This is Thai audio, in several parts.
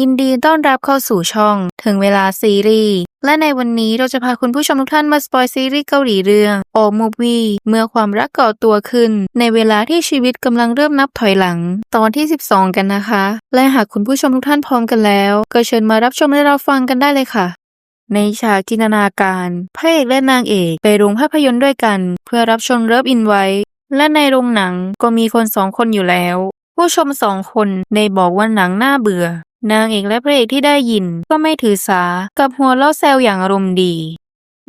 ยินดีต้อนรับเข้าสู่ช่อง ถึงเวลาซีรีส์และในวันนี้เราจะพาคุณผู้ชมทุกท่านมาสปอยซีรีส์เกาหลีเรื่อง o Movie เมื่อความรักก่อตัวขึ้น ในเวลาที่ชีวิตกำลังเริ่มนับถอยหลัง ตอนที่ 12 กันนะคะ และหากคุณผู้ชมทุกท่านพร้อมกันแล้ว ก็เชิญมารับชมและรับฟังกันได้เลยค่ะในฉากจินตนาการพระเอกและนางเอกไปโรงภาพยนตร์ด้วยกัน เพื่อรับชมเลิฟอินไว้ และในโรงหนังก็มีคนสองคนอยู่แล้ว ผู้ชมสองคนได้บอกว่าหนังน่าเบื่อ นางเอกและพระเอกที่ได้ยินก็ไม่ถือสากับหัวล่าแซวอย่างอารมณ์ดี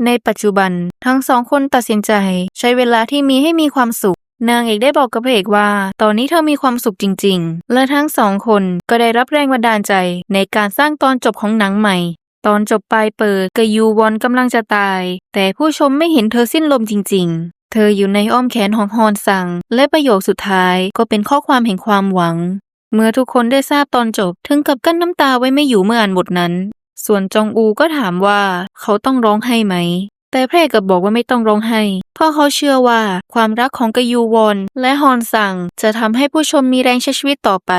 ในปัจจุบันทั้งสองคนตัดสินใจ ใช้เวลาที่มีให้มีความสุข นางเอกได้บอกกับพระเอกว่า ตอนนี้เธอมีความสุขจริง ๆ และทั้งสองคนก็ได้รับแรงบันดาลใจในการสร้างตอนจบของหนังใหม่ ตอนจบปลายเปิดกยูวอนกำลังจะตาย แต่ผู้ชมไม่เห็นเธอสิ้นลมจริง ๆ เธออยู่ในอ้อมแขนของฮอนซัง และประโยคสุดท้ายก็เป็นข้อความแห่งความหวัง เมื่อทุกคนได้ทราบตอนจบถึงกับกั้นน้ำตาไว้ไม่อยู่เมื่ออ่านบทนั้น ส่วนจองอูก็ถามว่าเขาต้องร้องไห้ไหม แต่พระเอกกับบอกว่าไม่ต้องร้องไห้ เพราะเขาเชื่อว่าความรักของกยูวอนและฮอนซังจะทำให้ผู้ชมมีแรงใช้ชีวิตต่อไป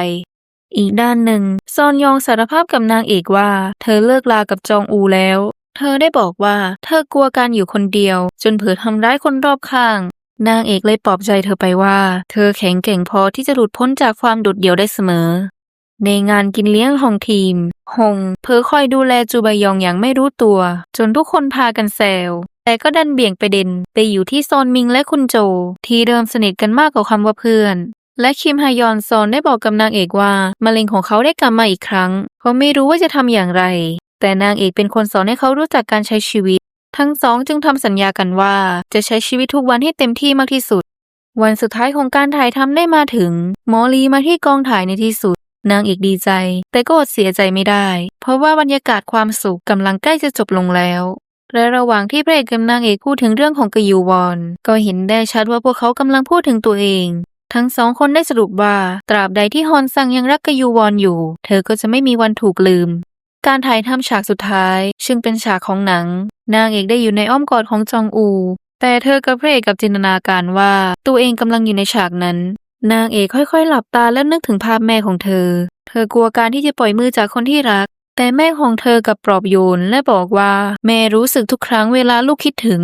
อีกด้านหนึ่ง ซอนยองสารภาพกับนางเอกว่า เธอเลิกลากับจองอูแล้ว เธอได้บอกว่าเธอกลัวการอยู่คนเดียว จนเผลอทำร้ายคนรอบข้าง นางเอกเลยปลอบใจเธอไปว่า เธอแข็งแกร่งพอที่จะหลุดพ้นจากความโดดเดี่ยวได้เสมอ ในงานกินเลี้ยงของทีม ฮงเผลอคอยดูแลจูบายองอย่างไม่รู้ตัว จนทุกคนพากันแซวแต่ก็ดันเบี่ยงประเด็นไปอยู่ที่ซอนมิงและคุณโจ ที่เริ่มสนิทกันมากกว่าคำว่าเพื่อน และคิมฮยอนซอนได้บอกกับนางเอกว่ามะเร็งของเขาได้กลับมาอีกครั้งเขาไม่รู้ว่าจะทำอย่างไร แต่นางเอกเป็นคนสอนให้เขารู้จักการใช้ชีวิต ทั้งสองจึงทำสัญญากันว่า จะใช้ชีวิตทุกวันให้เต็มที่มากที่สุด วันสุดท้ายของการถ่ายทำได้มาถึง หมอลีมาที่กองถ่ายในที่สุด นางเอกดีใจ แต่ก็อดเสียใจไม่ได้ เพราะว่าบรรยากาศความสุขกำลังใกล้จะจบลงแล้วและระหว่างที่พระเอกกับนางเอกพูดถึงเรื่องของกยูวอน ก็เห็นได้ชัดว่าพวกเขากำลังพูดถึงตัวเอง ทั้งสองคนได้สรุปว่า ตราบใดที่ฮอนซังยังรักกยูวอนอยู่ เธอก็จะไม่มีวันถูกลืม การถ่ายทำฉากสุดท้าย ซึ่งเป็นฉากของหนัง นางเอกได้อยู่ในอ้อมกอดของจองอู แต่เธอกับพระเอกกับจินตนาการว่า ตัวเองกำลังอยู่ในฉากนั้น นางเอกค่อยๆ หลับตาและนึกถึงภาพแม่ของเธอ เธอกลัวการที่จะปล่อยมือจากคนที่รัก แต่แม่ของเธอกับปลอบโยนและบอกว่า แม่รู้สึกทุกครั้งเวลาลูกคิดถึง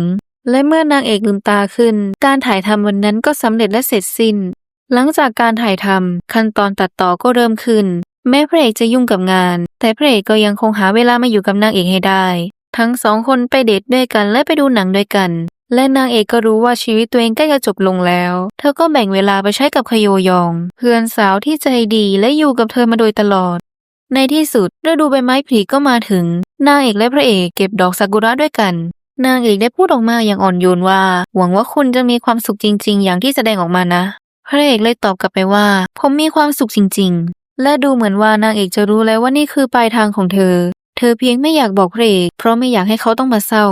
และเมื่อนางเอกลืมตาขึ้น การถ่ายทำวันนั้นก็สำเร็จและเสร็จสิ้น หลังจากการถ่ายทำขั้นตอนตัดต่อก็เริ่มขึ้น แม้พระเอกจะยุ่งกับงาน แต่พระเอกก็ยังคงหาเวลามาอยู่กับนางเอกให้ได้ ทั้งสองคนไปเดทด้วยกันและไปดูหนังด้วยกัน และนางเอกก็รู้ว่าชีวิตตัวเองใกล้จะจบลงแล้ว เธอก็แบ่งเวลาไปใช้กับคโยยอง เพื่อนสาวที่ใจดีและอยู่กับเธอมาโดยตลอด ในที่สุดฤดูใบไม้ผลิก็มาถึง นางเอกและพระเอกเก็บดอกซากุระด้วยกัน นางเอกได้พูดออกมาอย่างอ่อนโยนว่า หวังว่าคุณจะมีความสุขจริง ๆ อย่างที่แสดงออกมานะ พระเอกเลยตอบกลับไปว่า ผมมีความสุขจริง ๆ และดูเหมือนว่านางเอกจะรู้แล้วว่านี่คือปลายทางของเธอ ธอเพียงไม่อยากบอกพระเอกเพราะไม่อยากให้เขาต้องมาเศร้า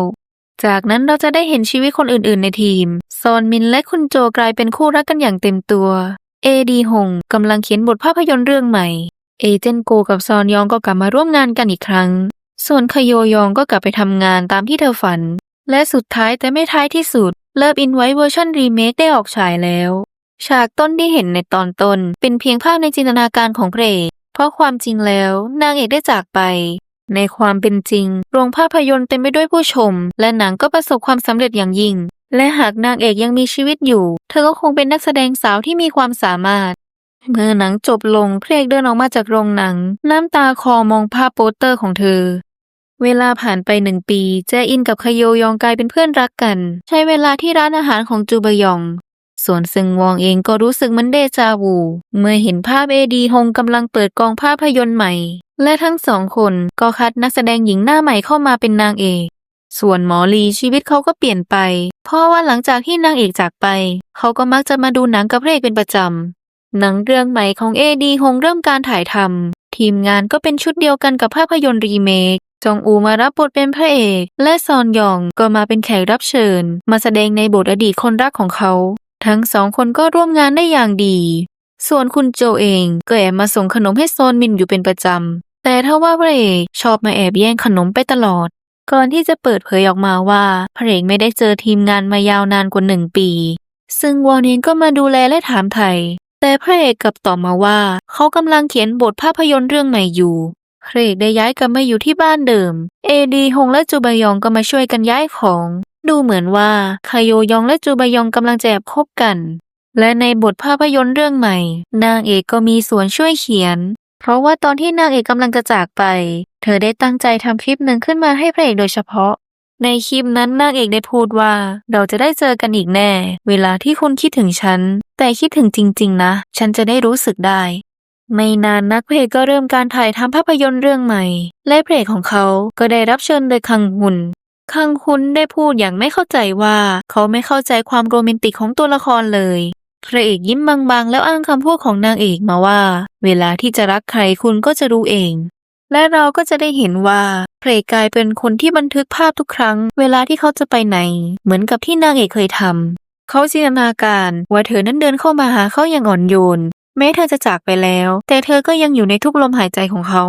จากนั้นเราจะได้เห็นชีวิตคนอื่นๆในทีม ซอนมินและคุณโจกลายเป็นคู่รักกันอย่างเต็มตัว เอดีฮงกำลังเขียนบทภาพยนตร์เรื่องใหม่ เอเจนโกกับซอนยองก็กลับมาร่วมงานกันอีกครั้ง ส่วนคโยยองก็กลับไปทำงานตามที่เธอฝัน และสุดท้ายแต่ไม่ท้ายที่สุด เลิฟอินไว้เวอร์ชันรีเมคได้ออกฉายแล้ว ฉากต้นที่เห็นในตอนต้นเป็นเพียงภาพในจินตนาการของพระเอกเพราะความจริงแล้วนางเอกได้จากไป ในความเป็นจริง โรงภาพยนตร์เต็มไปด้วยผู้ชม และหนังก็ประสบความสำเร็จอย่างยิ่ง และหากนางเอกยังมีชีวิตอยู่ เธอก็คงเป็นนักแสดงสาวที่มีความสามารถ เมื่อหนังจบลงเพระเอกเดินออกมาจากโรงหนัง น้ำตาคลอมองภาพโปสเตอร์ของเธอ เวลาผ่านไปหนึ่งปี แจอินกับคโยยองกลายเป็นเพื่อนรักกัน ใช้เวลาที่ร้านอาหารของจูบยอง ส่วนซึงวองเองก็รู้สึกมันเดจาวู เมื่อเห็นภาพเอดีฮงกำลังเปิดกองภาพยนตร์ใหม่ และทั้งสองคนก็คัดนักแสดงหญิงหน้าใหม่เข้ามาเป็นนางเอกส่วนหมอลีชีวิตเขาก็เปลี่ยนไป เพราะว่าหลังจากที่นางเอกจากไป เขาก็มักจะมาดูหนังกับพระเอกเป็นประจำ หนังเรื่องใหม่ของเอดีฮงเริ่มการถ่ายทำทีมงานก็เป็นชุดเดียวกันกับภาพยนตร์รีเมคจองอูมารับบทเป็นพระเอก และซอนยองก็มาเป็นแขกรับเชิญ มาแสดงในบทอดีตคนรักของเขา ทั้งสองคนก็ร่วมงานได้อย่างดี ส่วนคุณโจเองก็แอบมาส่งขนมให้โซนมินอยู่เป็นประจำ แต่ถ้าว่าพระเอกชอบมาแอบแย่งขนมไปตลอด ก่อนที่จะเปิดเผยออกมาว่าพระเอกไม่ได้เจอทีมงานมายาวนานกว่าหนึ่งปี ซึ่งวอนเองก็มาดูแลและถามไถ่แต่พระเอกกลับตอบมาว่า เขากำลังเขียนบทภาพยนตร์เรื่องใหม่อยู่พระเอกได้ย้ายกลับมาอยู่ที่บ้านเดิม เอดีฮงและจูบยองก็มาช่วยกันย้ายของ ดูเหมือนว่าคาโยยองและจูบยองกำลังจะแอบคบกัน และในบทภาพยนตร์เรื่องใหม่ นางเอกก็มีส่วนช่วยเขียน เพราะว่าตอนที่นางเอกกำลังจะจากไป เธอได้ตั้งใจทำคลิปหนึ่งขึ้นมาให้พระเอกโดยเฉพาะ ในคลิปนั้นนางเอกได้พูดว่าเราจะได้เจอกันอีกแน่ เวลาที่คุณคิดถึงฉัน แต่คิดถึงจริง ๆ นะ ฉันจะได้รู้สึกได้ไม่นานนักพระเอกก็เริ่มการถ่ายทำภาพยนตร์เรื่องใหม่ และพระเอกของเขาก็ได้รับเชิญโดยคังฮุน คังฮุนได้พูดอย่างไม่เข้าใจว่า เขาไม่เข้าใจความโรแมนติกของตัวละครเลยพระเอกยิ้มบางๆ แล้วอ้างคำพูดของนางเอกมาว่า เวลาที่จะรักใครคุณก็จะรู้เอง และเราก็จะได้เห็นว่าพระเอกกลายเป็นคนที่บันทึกภาพทุกครั้ง เวลาที่เขาจะไปไหน เหมือนกับที่นางเอกเคยทำเขาจินตนาการว่าเธอนั้นเดินเข้ามาหาเขาอย่างอ่อนโยน แม้เธอจะจากไปแล้ว แต่เธอก็ยังอยู่ในทุกลมหายใจของเขา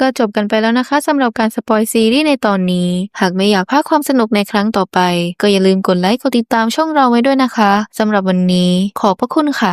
ก็จบกันไปแล้วนะคะสำหรับการสปอยซีรีส์ในตอนนี้ หากไม่อยากพลาดความสนุกในครั้งต่อไป ก็อย่าลืมกดไลค์กดติดตามช่องเราไว้ด้วยนะคะสำหรับวันนี้ ขอบพระคุณค่ะ